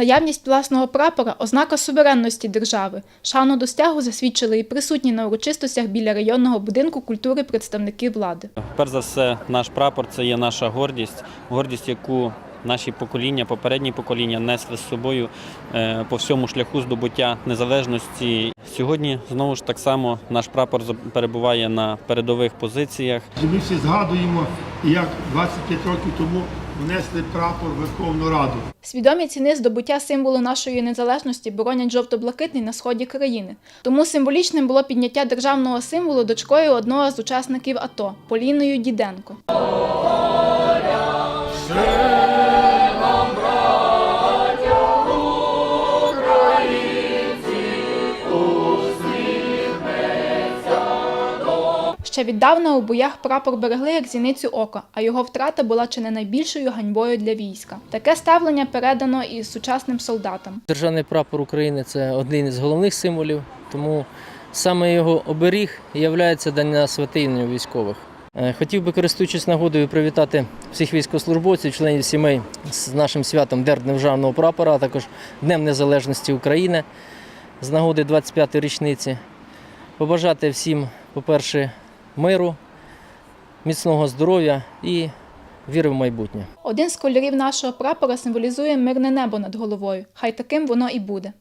Наявність власного прапора ознака суверенності держави. Шану до стягу засвідчили і присутні на урочистостях біля районного будинку культури представники влади. Перш за все, наш прапор це є наша гордість, гордість, яку наші покоління, попередні покоління несли з собою е, по всьому шляху здобуття незалежності. Сьогодні знову ж так само наш прапор за- перебуває на передових позиціях. Ми всі згадуємо, як 25 років тому внесли прапор в Верховну Раду. Свідомі ціни здобуття символу нашої незалежності боронять жовто-блакитний на сході країни. Тому символічним було підняття державного символу дочкою одного з учасників АТО Поліною Діденко. Ще віддавна у боях прапор берегли як зіницю ока, а його втрата була чи не найбільшою ганьбою для війська. Таке ставлення передано і сучасним солдатам. Державний прапор України це один із головних символів, тому саме його оберіг є дання святиною військових. Е, Хотів би, користуючись нагодою, привітати всіх військовослужбовців, членів сімей з нашим святом Дер державного прапора, а також Днем Незалежності України з нагоди 25-ї річниці. Побажати всім, по-перше, миру, міцного здоров'я і віри в майбутнє. Один з кольорів нашого прапора символізує мирне небо над головою. Хай таким воно і буде.